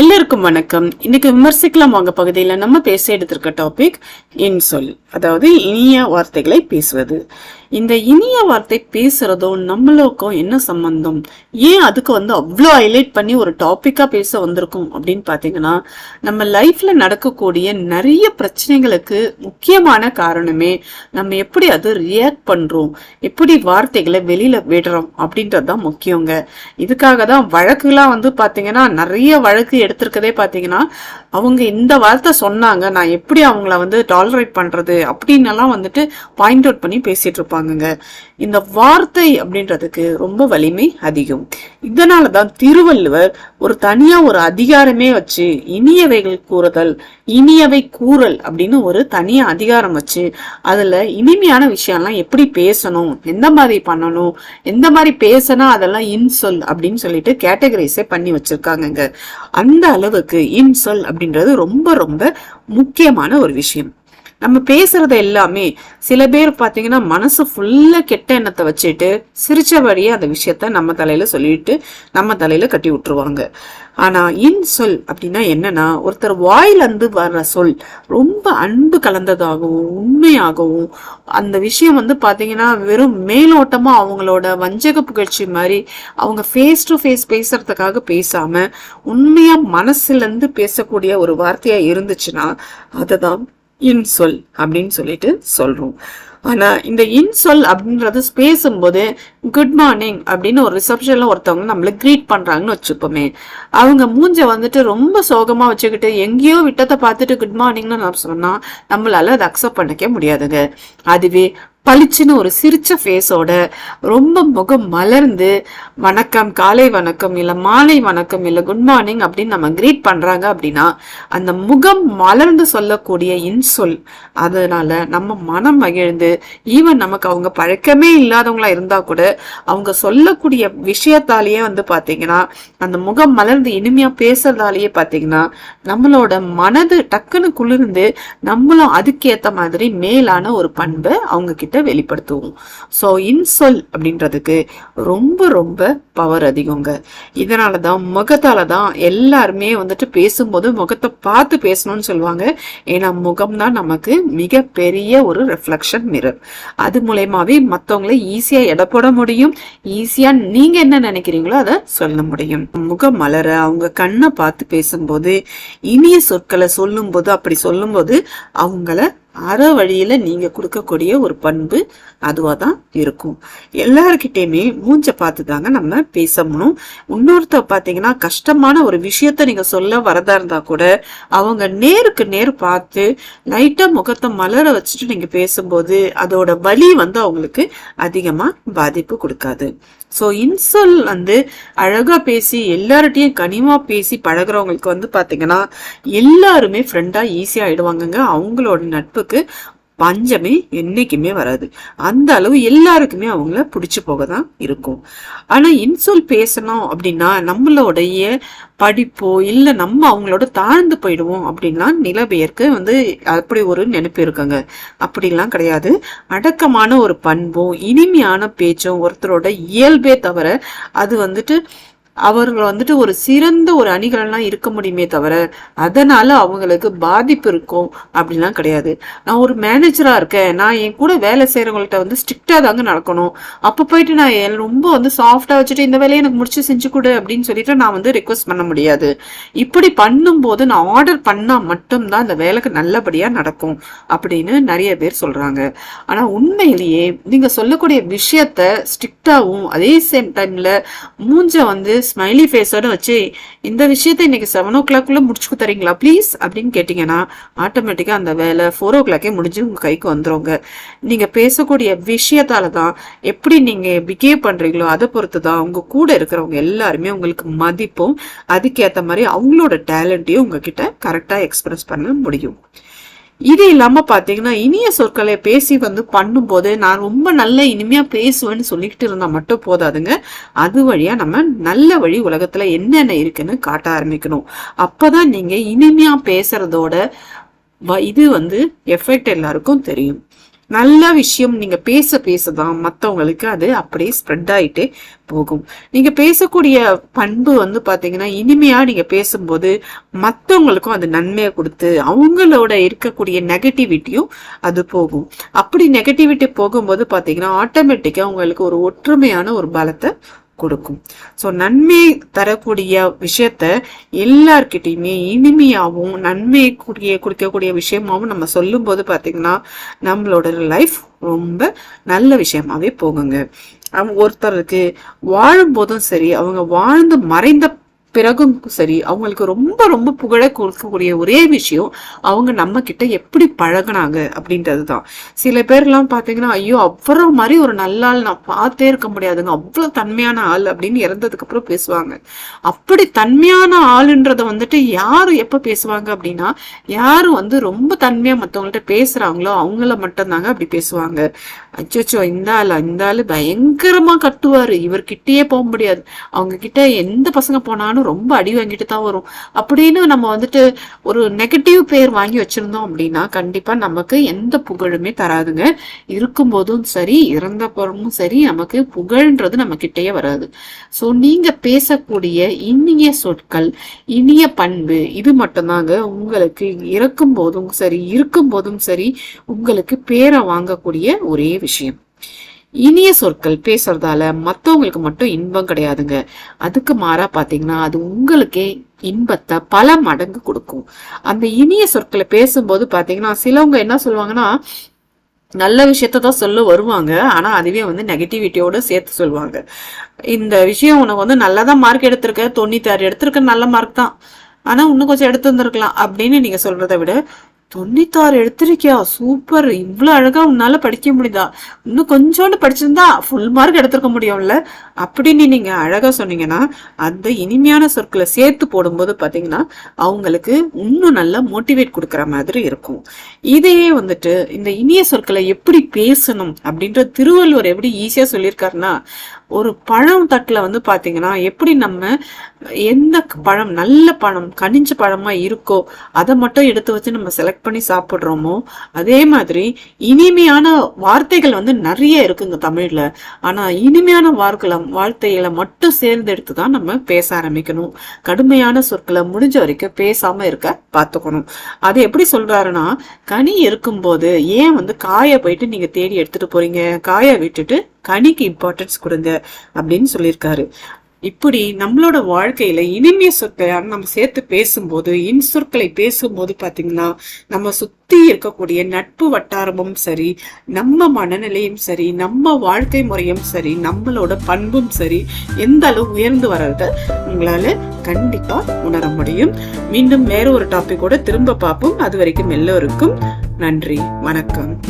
எல்லாருக்கும் வணக்கம். இன்னைக்கு விமர்சிக்கலாம் வாங்க பகுதியில் நம்ம பேச எடுத்திருக்க டாபிக் இன்சொல் அதாவது இனிய வார்த்தைகளை பேசுவது. இந்த இனிய வார்த்தை பேசுறதும் நம்மளுக்கும் என்ன சம்பந்தம்? ஏன் அதுக்கு வந்து அவ்வளோ ஹைலைட் பண்ணி ஒரு டாப்பிக்காக பேச வந்திருக்கும் அப்படின்னு பார்த்தீங்கன்னா நம்ம லைஃப்ல நடக்கக்கூடிய நிறைய பிரச்சனைகளுக்கு முக்கியமான காரணமே நம்ம எப்படி அது ரியாக்ட் பண்ணுறோம் எப்படி வார்த்தைகளை வெளியில விடுறோம் அப்படின்றது தான் முக்கியங்க. இதுக்காக தான் வழக்குலாம் வந்து பார்த்தீங்கன்னா நிறைய வழக்கு எடுத்திருக்கதே பார்த்தீங்கன்னா அவங்க இந்த வார்த்தை சொன்னாங்க நான் எப்படி அவங்கள வந்து டாலரேட் பண்ணுறது அப்படின்னு வந்துட்டு பாயிண்ட் அவுட் பண்ணி பேசிட்டு இருப்பாங்கங்க. இந்த வார்த்தை அப்படின்றதுக்கு ரொம்ப வலிமை அதிகம். இதனால தான் திருவள்ளுவர் ஒரு தனியா ஒரு அதிகாரமே வச்சு இனியவைகள் கூறுதல் இனியவை கூறல் அப்படின்னு ஒரு தனியா அதிகாரம் வச்சு அதுல இனிமையான விஷயம்லாம் எப்படி பேசணும் எந்த மாதிரி பண்ணணும் எந்த மாதிரி பேசினா அதெல்லாம் இன்சொல் அப்படின்னு சொல்லிட்டு கேட்டகரைஸே பண்ணி வச்சிருக்காங்கங்க. அந்த அந்த அளவுக்கு இன்சொல் அப்படின்றது ரொம்ப ரொம்ப முக்கியமான ஒரு விஷயம். நம்ம பேசுறது எல்லாமே சில பேர் பார்த்தீங்கன்னா மனசு ஃபுல்லா கெட்ட எண்ணத்தை வச்சுட்டு சிரிச்சபடியே அந்த விஷயத்த நம்ம தலையில சொல்லிட்டு நம்ம தலையில கட்டி விட்டுருவாங்க. ஆனா இன் சொல் அப்படின்னா என்னன்னா ஒருத்தர் வாயிலிருந்து வர்ற சொல் ரொம்ப அன்பு கலந்ததாகவும் உண்மையாகவும் அந்த விஷயம் வந்து பாத்தீங்கன்னா வெறும் மேலோட்டமா அவங்களோட வஞ்சக புகழ்ச்சி மாதிரி அவங்க ஃபேஸ் டு ஃபேஸ் பேசுறதுக்காக பேசாம உண்மையா மனசுல இருந்து பேசக்கூடிய ஒரு வார்த்தையா இருந்துச்சுன்னா அதுதான் இன்சொல் அப்படின்னு சொல்லிட்டு சொல்றோம். ஆனா இந்த இன்சொல் அப்படின்றது பேசும்போது குட் மார்னிங் அப்படின்னு ஒரு ரிசப்ஷன்ல ஒருத்தவங்க நம்மள கிரீட் பண்றாங்கன்னு வச்சுப்போமே. அவங்க மூஞ்ச வந்துட்டு ரொம்ப சோகமா வச்சுக்கிட்டு எங்கேயோ விட்டத்தை பார்த்துட்டு குட் மார்னிங்னு நம்ம சொன்னா நம்மளால அதை அக்செப்ட் பண்ணிக்க முடியாதுங்க. அதுவே பளிச்சுன்னு ஒரு சிரிச்ச ஃபேஸோட ரொம்ப முகம் மலர்ந்து வணக்கம் காலை வணக்கம் இல்லை மாலை வணக்கம் இல்லை குட் மார்னிங் அப்படின்னு நம்ம கிரீட் பண்ணுறாங்க அப்படின்னா அந்த முகம் மலர்ந்து சொல்லக்கூடிய இன்சொல் அதனால நம்ம மனம் மகிழ்ந்து ஈவன் நமக்கு அவங்க பழக்கமே இல்லாதவங்களா இருந்தா கூட அவங்க சொல்லக்கூடிய விஷயத்தாலேயே வந்து பார்த்தீங்கன்னா அந்த முகம் மலர்ந்து இனிமையா பேசுறதாலேயே பார்த்தீங்கன்னா நம்மளோட மனது டக்குன்னு குளிர்ந்து நம்மளும் அதுக்கேற்ற மாதிரி மேலான ஒரு பண்பு அவங்க கிட்ட வெளிப்படுத்துவோம். ஸோ இன்சொல் அப்படின்றதுக்கு ரொம்ப ரொம்ப பவர் அதிகங்க. இதனால தான் முகத்தால தான் எல்லாருமே வந்துட்டு பேசும்போது முகத்தை பார்த்து பேசணும்னு சொல்லுவாங்க. ஏன்னா முகம் தான் நமக்கு மிக பெரிய ஒரு ரெஃப்ளெக்ஷன் மிரர் அது மூலயமாவே மற்றவங்களை ஈஸியா எடை போட முடியும். ஈஸியா நீங்க என்ன நினைக்கிறீங்களோ அதை சொல்ல முடியும். முகம் மலர அவங்க கண்ணை பார்த்து பேசும்போது இனிய சொற்களை சொல்லும்போது அப்படி சொல்லும்போது அவங்கள அற வழியில நீங்க கொடுக்கக்கூடிய ஒரு பண்பு அதுவா தான் இருக்கும். எல்லார்கிட்டயுமே மூஞ்ச பார்த்து தாங்க நம்ம பேசணும். இன்னொருத்த பாத்தீங்கன்னா கஷ்டமான ஒரு விஷயத்த நீங்க சொல்ல வரதா இருந்தா கூட அவங்க நேருக்கு நேர் பார்த்து லைட்டா முகத்தை மலர வச்சுட்டு நீங்க பேசும்போது அதோட வலி வந்து அவங்களுக்கு அதிகமா பாதிப்பு கொடுக்காது. ஸோ இன்சொல் வந்து அழகா பேசி எல்லார்ட்டையும் கனிமா பேசி பழகுறவங்களுக்கு வந்து பாத்தீங்கன்னா எல்லாருமே ஃப்ரெண்டாக ஈஸியாக ஆயிடுவாங்கங்க. அவங்களோட நட்புக்கு பஞ்சமே என்னைக்குமே வராது. அந்த அளவு எல்லாருக்குமே அவங்கள பிடிச்சி போக தான் இருக்கும். ஆனா இன்சொல் பேசணும் அப்படின்னா நம்மளுடைய படிப்போ இல்ல நம்ம அவங்களோட தாழ்ந்து போயிடுவோம் அப்படின்னா நிலபெயர்க்கு வந்து அப்படி ஒரு நினைப்பு இருக்குங்க. அப்படிலாம் கிடையாது. அடக்கமான ஒரு பண்பும் இனிமையான பேச்சும் ஒருத்தரோட இயல்பே தவிர அது வந்துட்டு அவர்கள் வந்துட்டு ஒரு சிறந்த ஒரு அணிகளெல்லாம் இருக்க முடியுமே தவிர அதனால அவங்களுக்கு பாதிப்பு இருக்கும் அப்படிலாம் கிடையாது. நான் ஒரு மேனேஜரா இருக்கேன். நான் என் கூட வேலை செய்யறவங்கள்ட்ட வந்து ஸ்ட்ரிக்டா தாங்க நடக்கணும். அப்ப போயிட்டு நான் ரொம்ப வந்து சாஃப்டா வச்சுட்டு இந்த வேலையை எனக்கு முடிச்சு செஞ்சு கொடு அப்படின்னு சொல்லிட்டு நான் வந்து ரெக்வஸ்ட் பண்ண முடியாது. இப்படி பண்ணும்போது நான் ஆர்டர் பண்ணா மட்டும்தான் இந்த வேலைக்கு நல்லபடியா நடக்கும் அப்படின்னு நிறைய பேர் சொல்றாங்க. ஆனா உண்மையிலேயே நீங்க சொல்லக்கூடிய விஷயத்த ஸ்ட்ரிக்டாவும் அதே சேம் டைம்ல மூஞ்ச வந்து ஸ்மைலி ஃபேஸோட வச்சு இந்த விஷயத்த இன்னைக்கு செவன் ஓ கிளாக்குள்ளே முடிச்சுக்கு தரீங்களா? ப்ளீஸ் அப்படின்னு கேட்டிங்கன்னா ஆட்டோமேட்டிக்காக அந்த வேலை ஃபோர் ஓ கிளாக்கே முடிஞ்சு உங்கள் கைக்கு வந்துருங்க. நீங்கள் பேசக்கூடிய விஷயத்தால தான் எப்படி நீங்கள் பிஹேவ் பண்ணுறீங்களோ அதை பொறுத்து தான் உங்கள் கூட இருக்கிறவங்க எல்லாருமே உங்களுக்கு மதிப்பும் அதுக்கேற்ற மாதிரி அவங்களோட டேலண்ட்டையும் உங்ககிட்ட கரெக்டாக எக்ஸ்பிரஸ் பண்ண முடியும். இது இல்லாம பாத்தீங்கன்னா இனிய சொற்களை பேசி வந்து பண்ணும்போது நான் ரொம்ப நல்ல இனிமையா பேசுவேன்னு சொல்லிக்கிட்டு இருந்தா மட்டும் போதாதுங்க. அது வழியா நம்ம நல்ல வழி உலகத்துல என்னென்ன இருக்குன்னு காட்ட ஆரம்பிக்கணும். அப்பதான் நீங்க இனிமையா பேசுறதோட வ- இது வந்து எஃபெக்ட் எல்லாருக்கும் தெரியும். நல்ல விஷயம் நீங்க பேச பேசதான் மத்தவங்களுக்கு அது அப்படியே ஸ்ப்ரெட் ஆயிட்டே போகும். நீங்க பேசக்கூடிய பண்பு வந்து பாத்தீங்கன்னா இனிமையா நீங்க பேசும்போது மத்தவங்களுக்கும் அது நன்மையை கொடுத்து அவங்களோட இருக்கக்கூடிய நெகட்டிவிட்டியும் அது போகும். அப்படி நெகட்டிவிட்டி போகும்போது பாத்தீங்கன்னா ஆட்டோமேட்டிக்கா உங்களுக்கு ஒரு ஒற்றுமையான ஒரு பலத்தை கொடுக்கும். ஸோ நன்மை தரக்கூடிய விஷயத்த எல்லார்கிட்டயுமே இனிமையாகவும் நன்மை கூடிய கொடுக்கக்கூடிய விஷயமாவும் நம்ம சொல்லும்போது பார்த்தீங்கன்னா நம்மளோட லைஃப் ரொம்ப நல்ல விஷயமாவே போகுங்க. அவங்க ஒருத்தருக்கு வாழும்போதும் சரி அவங்க வாழ்ந்து மறைந்த பிறகும் சரி அவங்களுக்கு ரொம்ப ரொம்ப புகழ கொடுக்கக்கூடிய ஒரே விஷயம் அவங்க நம்ம கிட்ட எப்படி பழகுனாங்க அப்படின்றது தான் சில பேர்லாம் பார்த்தீங்கன்னா ஐயோ அவ்வளோ மாதிரி ஒரு நல்ல ஆள் நான் பார்த்தே இருக்க முடியாதுங்க அவ்வளோ தன்மையான ஆள் அப்படின்னு இறந்ததுக்கு அப்புறம் பேசுவாங்க. அப்படி தன்மையான ஆளுன்றத வந்துட்டு யார் எப்போ பேசுவாங்க அப்படின்னா யார் வந்து ரொம்ப தன்மையாக மற்றவங்கள்ட்ட பேசுகிறாங்களோ அவங்கள மட்டும்தாங்க அப்படி பேசுவாங்க. அச்சோச்சோ இந்த ஆள் இந்த ஆள் பயங்கரமாக கட்டுவார் இவர்கிட்டயே போக முடியாது. அவங்க கிட்ட எந்த பசங்க போனாலும் ரொம்ப அடி வாங்கிட்டு தான் வரும். அப்படின்னு நம்ம வந்துட்டு ஒரு நெகட்டிவ் பேர் வாங்கி வச்சிருந்தோம் அப்படின்னா கண்டிப்பா நமக்கு எந்த புகழுமே தராதுங்க. இருக்கும்போதும் சரி இறந்த பிறமும் சரி நமக்கு புகழ்ன்றது நம்ம கிட்டேயே வராது. ஸோ நீங்க பேசக்கூடிய இனிய சொற்கள் இனிய பண்பு இது மட்டும்தாங்க உங்களுக்கு இறக்கும் போதும் சரி இருக்கும் போதும் சரி உங்களுக்கு பேரை வாங்கக்கூடிய ஒரே விஷயம். இனிய சொற்கள் பேசுறதால மத்தவங்களுக்கு மட்டும் இன்பம் கிடையாதுங்க. அதுக்கு மாறா பாத்தீங்கன்னா அது உங்களுக்கே இன்பத்தை பல மடங்கு கொடுக்கும். அந்த இனிய சொற்களை பேசும்போது பாத்தீங்கன்னா சிலவங்க என்ன சொல்லுவாங்கன்னா நல்ல விஷயத்த தான் சொல்ல வருவாங்க. ஆனா அதுவே வந்து நெகட்டிவிட்டியோட சேர்த்து சொல்லுவாங்க. இந்த விஷயம் உனக்கு வந்து நல்லதான் மார்க் எடுத்திருக்க தொண்ணூத்தாறு எடுத்திருக்க நல்ல மார்க் தான். ஆனா இன்னும் கொஞ்சம் எடுத்து வந்திருக்கலாம் அப்படின்னு நீங்க சொல்றதை விட தொண்ணூத்தாறு எடுத்திருக்கியா? சூப்பர். இவ்வளோ அழகா உன்னால படிக்க முடியுதா? இன்னும் கொஞ்சோண்டு படிச்சிருந்தா ஃபுல் மார்க் எடுத்திருக்க முடியும்ல? அப்படின்னு நீங்க அழகா சொன்னீங்கன்னா அந்த இனிமையான சொற்களை சேர்த்து போடும்போது பாத்தீங்கன்னா அவங்களுக்கு இன்னும் நல்லா மோட்டிவேட் கொடுக்குற மாதிரி இருக்கும். இதையே வந்துட்டு இந்த இனிய சொற்களை எப்படி பேசணும் அப்படின்ற திருவள்ளுவர் எப்படி ஈஸியா சொல்லியிருக்காருன்னா ஒரு பழம் தட்டில் வந்து பார்த்தீங்கன்னா எப்படி நம்ம எந்த பழம் நல்ல பழம் கனிஞ்ச பழமாக இருக்கோ அதை மட்டும் எடுத்து வச்சு நம்ம செலக்ட் பண்ணி சாப்பிட்றோமோ அதே மாதிரி இனிமையான வார்த்தைகள் வந்து நிறைய இருக்குங்க தமிழில். ஆனால் இனிமையான வார்களை வார்த்தைகளை மட்டும் சேர்ந்தெடுத்து தான் நம்ம பேச ஆரம்பிக்கணும். கடுமையான சொற்களை முடிஞ்ச வரைக்கும் பேசாமல் இருக்க பார்த்துக்கணும் அது எப்படி சொல்கிறாருன்னா கனி இருக்கும்போது ஏன் வந்து காயை போயிட்டு நீங்கள் தேடி எடுத்துகிட்டு போகிறீங்க காயை விட்டுட்டு கனிக்கு இம்பார்ட்டன்ஸ் கொடுங்க அப்படின்னு சொல்லியிருக்காரு. இப்படி நம்மளோட வாழ்க்கையில இனிமைய சொற்களை நம்ம சேர்த்து பேசும்போது இன் சொற்களை பேசும்போது பாத்தீங்கன்னா நம்ம சுத்தி இருக்கக்கூடிய நட்பு வட்டாரமும் சரி நம்ம மனநிலையும் சரி நம்ம வாழ்க்கை முறையும் சரி நம்மளோட பண்பும் சரி எந்த அளவு உயர்ந்து வர்றத உங்களால கண்டிப்பா உணர முடியும். மீண்டும் வேற ஒரு டாபிக்கோட திரும்ப பார்ப்போம். அது வரைக்கும் எல்லோருக்கும் நன்றி வணக்கம்.